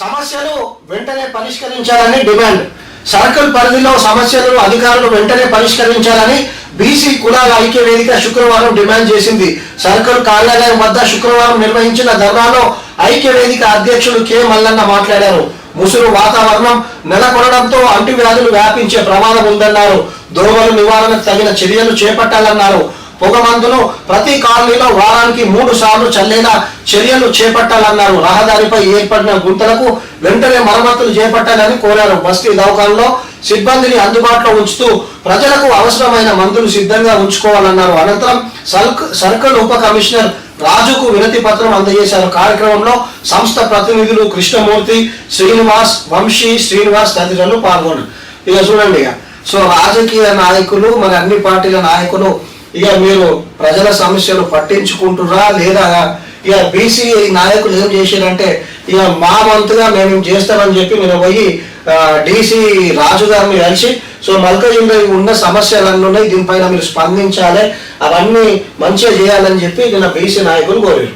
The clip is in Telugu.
సమస్యలు వెంటనే పరిష్కరించాలని డిమాండ్. సర్కిల్ పరిధిలో సమస్యలు అధికారులు వెంటనే పరిష్కరించాలని బీసీ కులాల ఐక్య వేదిక శుక్రవారం డిమాండ్ చేసింది. సర్కిల్ కార్యాలయం వద్ద శుక్రవారం నిర్వహించిన ధర్నాలో ఐక్య వేదిక అధ్యక్షులు కె మల్లన్న మాట్లాడారు. ముసురు వాతావరణం నెలకొనడంతో అంటువ్యాధులు వ్యాపించే ప్రమాదం ఉందన్నారు. దోమలు నివారణకు తగిన చర్యలు చేపట్టాలన్నారు. పొగ మందును ప్రతి కాలనీలో వారానికి మూడు సార్లు చల్లేలా చర్యలు చేపట్టాలన్నారు. రహదారిపై ఏర్పడిన గుంతలకు వెంటనే మరమ్మతులు చేపట్టాలని కోరారు. బస్తీ దవాఖానలో సిబ్బందిని అందుబాటులో ఉంచుతూ ప్రజలకు అవసరమైన మందులు సిద్ధంగా ఉంచుకోవాలన్నారు. అనంతరం సర్క్ సర్కిల్ ఉప కమిషనర్ రాజుకు వినతి పత్రం అందజేశారు. కార్యక్రమంలో సంస్థ ప్రతినిధులు కృష్ణమూర్తి శ్రీనివాస్ వంశీ శ్రీనివాస్ తదితరులు పాల్గొన్నారు. ఇక చూడండి ఇక. సో రాజకీయ నాయకులు మరి అన్ని పార్టీల నాయకులు ఇక మీరు ప్రజల సమస్యలు పట్టించుకుంటురా లేదా? ఇక బీసీ నాయకులు ఏం చేశారంటే ఇక మా వంతుగా మేము చేస్తామని చెప్పి మీరు పోయి డీసీ రాజు గారిని కలిసి సో మల్కజింలో ఉన్న సమస్యలన్నీ ఉన్నాయి దీనిపైన మీరు స్పందించాలి అవన్నీ మంచిగా చేయాలని చెప్పి నిన్న బీసీ నాయకులు కోరారు.